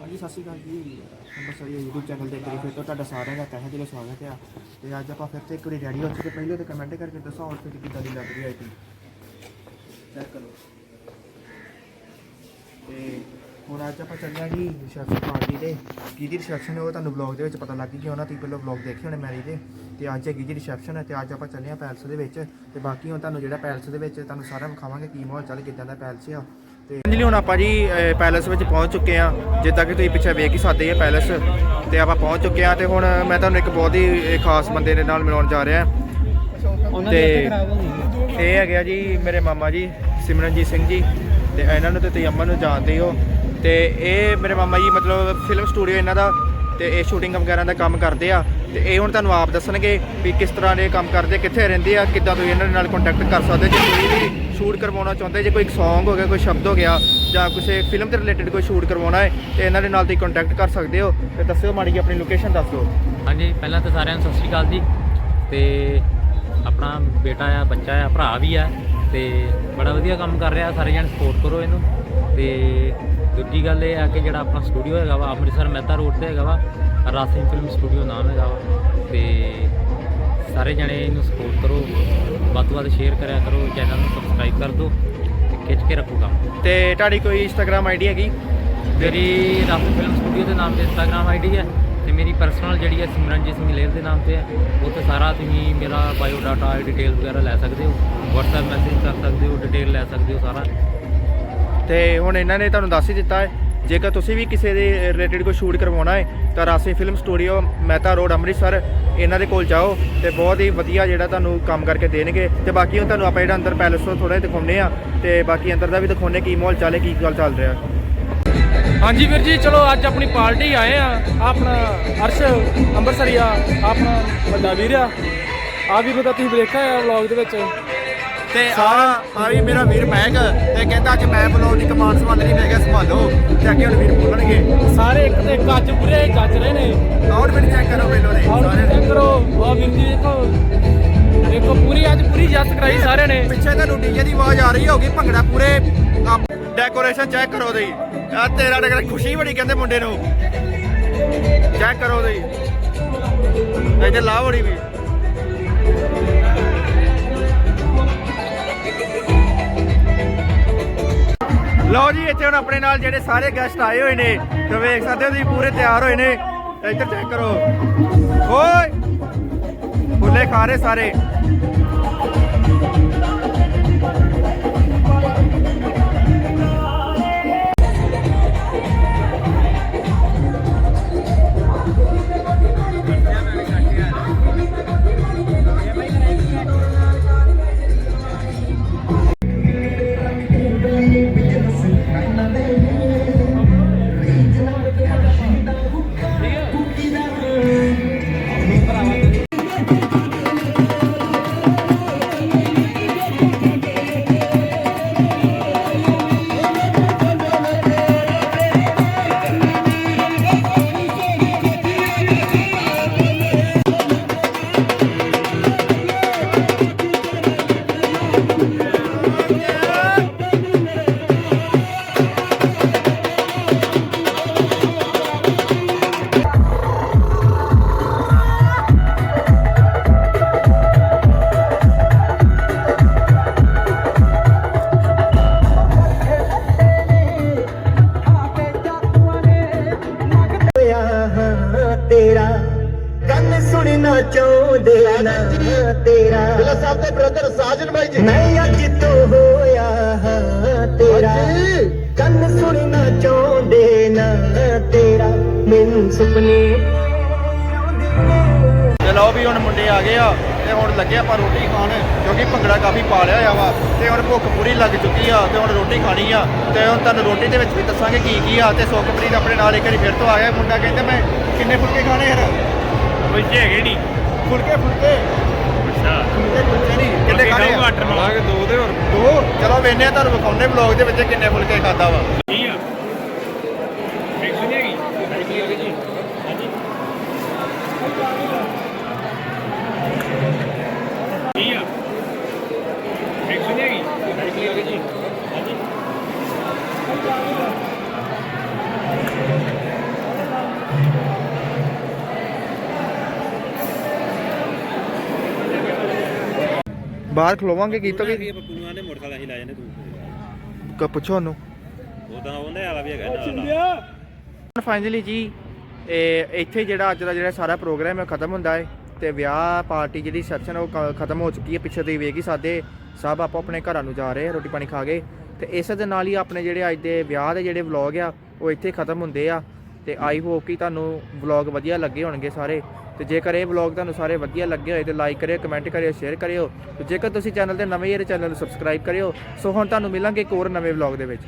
ਹਾਂਜੀ, ਸਤਿ ਸ਼੍ਰੀ ਅਕਾਲ ਜੀ। ਅੰਮ੍ਰਿਤਸਰ YouTube ਚੈਨਲ ਦੇ ਕਰੀ ਫਿਰ ਤੋਂ ਤੁਹਾਡਾ ਸਾਰਿਆਂ ਦਾ ਤਹਿ ਦਿਲੋਂ ਸਵਾਗਤ ਆ ਤੇ ਅੱਜ ਆਪਾਂ ਫਿਰ ਤੇ ਇੱਕ ਵਾਰੀ ਰੈਡੀ ਹੋ ਚੁੱਕੇ ਪਹਿਲੇ ਤੇ ਕਮੈਂਟ ਕਰਕੇ ਦੱਸੋ ਆਊਟਫਿਟ ਕਿੱਦਾਂ ਦੀ ਲੱਗ ਰਹੀ ਹੈ ਜੀ। ਚੈੱਕ ਕਰੋ। ਤੇ ਹੁਣ ਅੱਜ ਆਪਾਂ ਚੱਲੇ ਹਾਂ ਜੀ ਰਿਸੈਪਸ਼ਨ ਪਾਰਟੀ ਤੇ। ਕਿਹਦੀ ਰਿਸੈਪਸ਼ਨ ਹੈ ਉਹ ਤੁਹਾਨੂੰ ਵਲੌਗ ਦੇ ਵਿੱਚ ਪਤਾ ਲੱਗ ਗਿਆ ਉਹਨਾਂ ਤੁਸੀਂ ਪਹਿਲਾਂ ਵਲੌਗ ਦੇਖੇ ਹੋਣੇ ਮੈਰੀ ਦੇ। ਤੇ ਅੱਜ ਹੈਗੀ ਜੀ ਰਿਸੈਪਸ਼ਨ ਹੈ ਤੇ ਅੱਜ ਆਪਾਂ ਚੱਲੇ ਹਾਂ ਪੈਲਸ ਦੇ ਵਿੱਚ। ਤੇ ਬਾਕੀ ਹੁਣ ਤੁਹਾਨੂੰ ਜਿਹੜਾ ਪੈਲਸ ਦੇ ਵਿੱਚ ਤੁਹਾਨੂੰ ਸਾਰਾ ਵਿਖਾਵਾਂਗੇ, ਕੀ ਮਾਹੌਲ ਚੱਲ ਕਿੱਦਾਂ ਦਾ ਪੈਲਸ ਆ। ਤੇ ਜੀ ਹੁਣ ਆਪਾਂ ਜੀ ਪੈਲਸ ਵਿੱਚ ਪਹੁੰਚ ਚੁੱਕੇ ਆ ਜਿੱਦਾਂ ਕਿ ਤੁਸੀਂ ਪਿੱਛੇ ਵੇਖ ਹੀ ਸਕਦੇ ਆ ਪੈਲਸ। ਤੇ ਆਪਾਂ ਪਹੁੰਚ ਚੁੱਕੇ ਆ ਤੇ ਹੁਣ ਮੈਂ ਤੁਹਾਨੂੰ ਇੱਕ ਬਹੁਤ ਹੀ ਖਾਸ ਬੰਦੇ ਦੇ ਨਾਲ ਮਿਲਾਉਣ ਜਾ ਰਿਹਾ। ਤੇ ਇਹ ਹੈਗੇ ਆ ਜੀ ਮੇਰੇ ਮਾਮਾ ਜੀ ਸਿਮਰਨਜੀਤ ਸਿੰਘ ਜੀ। ਤੇ ਇਹਨਾਂ ਨੂੰ ਤੇ ਤੁਸੀਂ ਅਮਨ ਨੂੰ ਜਾਣਦੇ ਹੋ ਤੇ ਇਹ ਮੇਰੇ ਮਾਮਾ ਜੀ ਮਤਲਬ ਫਿਲਮ ਸਟੂਡੀਓ ਇਹਨਾਂ ਦਾ ਤੇ ਇਹ ਸ਼ੂਟਿੰਗ ਵਗੈਰਾ ਦਾ ਕੰਮ ਕਰਦੇ ਆ ਤੇ ਇਹ ਹੁਣ ਤੁਹਾਨੂੰ ਆਪ ਦੱਸਣਗੇ ਵੀ ਕਿਸ ਤਰ੍ਹਾਂ ਦੇ ਕੰਮ ਕਰਦੇ, ਕਿੱਥੇ ਰਹਿੰਦੇ ਆ, ਕਿੱਦਾਂ ਤੁਸੀਂ ਇਹਨਾਂ ਦੇ ਨਾਲ ਕੰਟੈਕਟ ਕਰ ਸਕਦੇ ਜੇ ਕੋਈ ਵੀ ਸ਼ੂਟ ਕਰਵਾਉਣਾ ਚਾਹੁੰਦੇ, ਜੇ ਕੋਈ Song ਹੋ ਗਿਆ, ਕੋਈ ਸ਼ਬਦ ਹੋ ਗਿਆ, ਜਾਂ ਕਿਸੇ ਫਿਲਮ ਦੇ ਰਿਲੇਟਡ ਕੋਈ ਸ਼ੂਟ ਕਰਵਾਉਣਾ ਹੈ, ਤੇ ਇਹਨਾਂ ਦੇ ਨਾਲ ਤੁਸੀਂ ਕੰਟੈਕਟ ਕਰ ਸਕਦੇ ਹੋ। ਤੇ ਦੱਸਿਓ ਮਾੜੀ ਜਿਹੀ ਆਪਣੀ ਲੋਕੇਸ਼ਨ ਦੱਸ ਦਿਓ। ਹਾਂਜੀ, ਪਹਿਲਾਂ ਤਾਂ ਸਾਰਿਆਂ ਨੂੰ ਸਤਿ ਸ਼੍ਰੀ ਅਕਾਲ ਜੀ। ਤੇ ਆਪਣਾ ਬੇਟਾ ਆ, ਬੱਚਾ ਆ, ਭਰਾ ਵੀ ਆ, ਤੇ ਬੜਾ ਵਧੀਆ ਕੰਮ ਕਰ ਰਿਹਾ, ਸਾਰੇ ਜਣ ਸਪੋਰਟ ਕਰੋ ਇਹਨੂੰ। ਤੇ ਦੂਜੀ ਗੱਲ ਇਹ ਆ ਕਿ ਜਿਹੜਾ ਆਪਣਾ ਸਟੂਡੀਓ ਹੈਗਾ ਵਾ ਅੰਮ੍ਰਿਤਸਰ ਮਹਿਤਾ ਰੋਡ ਤੇ ਹੈਗਾ ਵਾ ਰਾਸਿੰਗ ਫਿਲਮ ਸਟੂਡੀਓ ਨਾਮ ਹੈਗਾ ਵਾ। ਤੇ ਸਾਰੇ ਜਣੇ ਇਹਨੂੰ ਸਪੋਰਟ ਕਰੋ ਵੱਧ ਤੋਂ ਵੱਧ ਸ਼ੇਅਰ ਕਰਿਆ ਕਰੋ ਚੈਨਲ ਨੂੰ ਸਬਸਕ੍ਰਾਈਬ ਕਰ ਦਿਓ ਤੇ ਖਿੱਚ ਕੇ ਰੱਖੋ ਕੰਮ। ਤੇ ਤੁਹਾਡੀ ਕੋਈ ਇੰਸਟਾਗ੍ਰam ਆਈਡੀ ਹੈਗੀ? ਮੇਰੀ ਰਾਸਿੰਗ ਫਿਲਮ ਸਟੂਡੀਓ ਦੇ ਨਾਮ ਤੇ ਇੰਸਟਾਗ੍ਰam ਆਈਡੀ ਹੈ ਤੇ ਮੇਰੀ ਪਰਸਨਲ ਜਿਹੜੀ ਹੈ ਸਿਮਰਨਜੀਤ ਸਿੰਘ ਲੇਲ ਦੇ ਨਾਮ ਤੇ ਹੈ। ਉੱਥੇ ਸਾਰਾ ਤੁਸੀਂ ਮੇਰਾ ਬਾਇਓ ਡਾਟਾ ਡਿਟੇਲ ਵਗੈਰਾ ਲੈ ਸਕਦੇ ਹੋ। WhatsApp ਮੈਸੇਜ ਕਰ ਸਕਦੇ ਹੋ ਡਿਟੇਲ ਲੈ ਸਕਦੇ ਹੋ ਸਾਰਾ। ਤੇ ਹੁਣ ਇਹਨਾਂ ਨੇ ਤੁਹਾਨੂੰ ਦੱਸ ਹੀ ਦਿੱਤਾ ਹੈ, ਜੇਕਰ ਤੁਸੀਂ ਵੀ ਕਿਸੇ ਦੇ ਰਿਲੇਟਡ ਕੋਈ ਸ਼ੂਟ ਕਰਵਾਉਣਾ ਹੈ, ਤਾਂ Rasi film studio Mehta road, Amritsar, ਇਹਨਾਂ ਦੇ ਕੋਲ ਜਾਓ ਤੇ ਬਹੁਤ ਹੀ ਵਧੀਆ ਜਿਹੜਾ ਤੁਹਾਨੂੰ ਕੰਮ ਕਰਕੇ ਦੇਣਗੇ। ਤੇ ਬਾਕੀ ਹੁਣ ਤੁਹਾਨੂੰ ਆਪਾਂ ਜਿਹੜਾ ਅੰਦਰ ਪੈਲਸ ਤੋਂ ਥੋੜਾ ਦਿਖਾਉਂਦੇ ਆ ਤੇ ਬਾਕੀ ਅੰਦਰ ਦਾ ਵੀ ਦਿਖਾਉਂਦੇ ਕੀ ਮਾਹੌਲ ਚੱਲੇ ਕੀ ਗੱਲ ਚੱਲ ਰਿਹਾ। ਹਾਂਜੀ ਵੀਰ ਜੀ, ਚਲੋ ਅੱਜ ਆਪਣੀ ਪਾਰਟੀ ਆਏ ਆ, ਆਪਣਾ ਅਰਸ਼ ਅੰਮ੍ਰਿਤਸਰੀ ਆ ਆਪਣਾ ਵੱਡਾ ਵੀਰ ਆ ਆ ਵੀਰ ਨੂੰ ਤੁਸੀਂ ਦੇਖਿਆ ਆ ਵਲੌਗ ਦੇ ਵਿੱਚ? ਤੇ ਆ ਆ ਵੀ ਮੇਰਾ ਵੀਰ ਮਹਿਕ ਤੇ ਕਹਿੰਦਾ ਅੱਜ ਮੈਂ ਬਲੌਗ ਦੀ ਕਮਾਂਡ ਸੰਭਾਲਣੀ ਮੈਂ ਕਿਹਾ ਸੰਭਾਲੋ। ਤੇ ਅੱਗੇ ਹੁਣ ਵੀਰ ਬੋਲਣਗੇ। ਸਾਰੇ ਇੱਕ ਤੇ ਇੱਕ ਅੱਜ ਪੂਰੇ ਜੱਜ ਰਹੇ ਨੇ। ਆਊਟਫਿਟ ਚੈੱਕ ਕਰੋ ਪਹਿਲਾਂ ਦੇ ਸਾਰੇ। ਚੈੱਕ ਕਰੋ। ਵਾਹ ਵੀਰ ਜੀ ਦੇਖੋ। ਦੇਖੋ ਪੂਰੀ ਅੱਜ ਪੂਰੀ ਜੱਜ ਕਰਾਈ ਸਾਰਿਆਂ ਨੇ। ਪਿੱਛੇ ਤੁਹਾਨੂੰ ਡੀਜੇ ਦੀ ਆਵਾਜ਼ ਆ ਰਹੀ ਹੋਗੀ ਭੰਗੜਾ ਪੂਰੇ ਡੈਕੋਰੇਸ਼ਨ ਚੈੱਕ ਕਰੋ ਦੇ ਆ ਤੇਰਾ ਡਗਰ ਖੁਸ਼ੀ ਬੜੀ ਕਹਿੰਦੇ ਮੁੰਡੇ ਨੂੰ। ਚੈੱਕ ਕਰੋ ਦੇ ਇੱਥੇ ਲਾਹ ਬੜੀ ਵੀ। ਲਓ ਜੀ, ਇੱਥੇ ਹੁਣ ਆਪਣੇ ਨਾਲ ਜਿਹੜੇ ਸਾਰੇ ਗੈਸਟ ਆਏ ਹੋਏ ਨੇ, ਤੇ ਵੇਖ ਸਕਦੇ ਹੋ ਤੁਸੀਂ ਪੂਰੇ ਤਿਆਰ ਹੋਏ ਨੇ। ਇੱਧਰ ਚੈੱਕ ਕਰੋ। ਓਏ! ਫੁੱਲੇ ਖਾ ਰਹੇ ਸਾਰੇ। ਸੁਣਨਾ ਚਾਹੁੰਦੇ ਨਾ ਤੇਰਾ। ਬਿਲਾ ਸਾਹਿਬ ਦੇ ਬ੍ਰਦਰ ਸਾਜਨ ਭਾਈ ਜੀ। ਮੈਂ ਅੱਜ ਤੋਂ ਹੋਇਆ ਹਾਂ ਤੇਰਾ। ਕੰਨ ਸੁਣਨਾ ਚਾਹੁੰਦੇ ਨਾ ਤੇਰਾ। ਮੈਨੂੰ ਸੁਪਨੇ ਤੇ ਲਓ ਵੀ ਹੁਣ ਮੁੰਡੇ ਆ ਗਏ ਆ ਤੇ ਹੁਣ ਲੱਗੇ ਆਪਾਂ ਰੋਟੀ ਖਾਣ ਕਿਉਂਕਿ ਭੰਗੜਾ ਕਾਫੀ ਪਾ ਲਿਆ ਆ ਵਾ। ਤੇ ਹੁਣ ਭੁੱਖ ਪੂਰੀ ਲੱਗ ਚੁੱਕੀ ਆ ਤੇ ਹੁਣ ਰੋਟੀ ਖਾਣੀ ਆ। ਤੇ ਹੁਣ ਤੁਹਾਨੂੰ ਰੋਟੀ ਦੇ ਵਿੱਚ ਵੀ ਦੱਸਾਂਗੇ ਕੀ ਕੀ ਆ ਤੇ ਸੁਖਪ੍ਰੀਤ ਆਪਣੇ ਨਾਲ ਇੱਕ ਵਾਰੀ ਫਿਰ ਤੋਂ ਆ ਗਿਆ ਮੁੰਡਾ ਕਹਿੰਦੇ ਮੈਂ ਕਿੰਨੇ ਫੁਲਕੇ ਖਾਣੇ ਯਾਰ? ਬੱਚੇ ਹੈਗੇ ਨਹੀਂ ਫੁਲਕੇ ਫੁਲਕੇ। ਅੱਛਾ। ਫੁਲਕੇ ਫੁਲਕੇ ਨਹੀਂ ਕਿੰਨੇ ਖਾਣੇ ਆ? ਮਲਾਂਗੇ ਦੋ ਦੇ ਹੋਰ। ਦੋ? ਚਲੋ ਵੇਨੇ ਤੁਹਾਨੂੰ ਵਿਖਾਉਂਦੇ ਵਲੌਗ ਦੇ ਵਿੱਚ ਕਿੰਨੇ ਫੁਲਕੇ ਖਾਦਾ ਵਾ ਕੀ ਆ ਐਕਸ਼ਨ ਹੈਗੀ ਐਕਸ਼ਨ ਹੈਗੀ ਜੀ ਹਾਂਜੀ ਕੀ ਆ ਐਕਸ਼ਨ ਹੈਗੀ ਐਕਸ਼ਨ ਹੈਗੀ ਜੀ ਹਾਂਜੀ ਬਾਹਰ ਖਲੋਵਾਂਗੇ ਕੀ ਤੋਂ ਕੀ? ਬੱਪੂ ਨੂੰ ਮੋਟਰਸਾਈਕਲ ਅਸੀਂ ਲੈ ਜਾਂਦੇ ਤੂੰ। ਕ- ਪੁੱਛੋ ਉਹਨੂੰ। ਉਹ ਤਾਂ ਉਹਨੇ ਵਾਲਾ ਵੀ ਹੈਗਾ ਨਾਲ ਫਾਈਨਲੀ ਜੀ ਇਹ ਇੱਥੇ ਜਿਹੜਾ ਅੱਜ ਦਾ ਜਿਹੜਾ ਸਾਰਾ ਪ੍ਰੋਗਰਾਮ ਹੈ ਉਹ ਖਤਮ ਹੁੰਦਾ ਹੈ ਤੇ ਵਿਆਹ ਪਾਰਟੀ ਜਿਹੜੀ ਰਿਸੈਪਸ਼ਨ ਉਹ ਕ- ਖਤਮ ਹੋ ਚੁੱਕੀ ਹੈ ਪਿੱਛੇ ਤੁਸੀਂ ਵੇਖ ਹੀ ਸਕਦੇ ਸਭ ਆਪੋ ਆਪਣੇ ਘਰਾਂ ਨੂੰ ਜਾ ਰਹੇ ਆ ਰੋਟੀ ਪਾਣੀ ਖਾ ਕੇ। ਤੇ ਇਸ ਦੇ ਨਾਲ ਹੀ ਆਪਣੇ ਜਿਹੜੇ ਅੱਜ ਦੇ ਵਿਆਹ ਦੇ ਜਿਹੜੇ ਵਲੌਗ ਆ ਉਹ ਇੱਥੇ ਖਤਮ ਹੁੰਦੇ ਆ। ਤੇ ਆਈ ਹੋਪ ਕਿ ਤੁਹਾਨੂੰ ਵਲੌਗ ਵਧੀਆ ਲੱਗੇ ਹੋਣਗੇ ਸਾਰੇ। ਤੇ ਜੇਕਰ ਇਹ ਵਲੌਗ ਤੁਹਾਨੂੰ ਸਾਰੇ ਵਧੀਆ ਲੱਗੇ ਹੋਏ ਤੇ ਲਾਈਕ ਕਰਿਓ ਕਮੈਂਟ ਕਰਿਓ ਸ਼ੇਅਰ ਕਰਿਓ, ਤੇ ਜੇਕਰ ਤੁਸੀਂ ਚੈਨਲ ਤੇ ਨਵੇਂ ਹੀ ਚੈਨਲ ਨੂੰ ਸਬਸਕ੍ਰਾਈਬ ਕਰਿਓ। ਸੋ ਹੁਣ ਤੁਹਾਨੂੰ ਮਿਲਾਂਗੇ ਇੱਕ ਹੋਰ ਨਵੇਂ ਵਲੌਗ ਦੇ ਵਿੱਚ।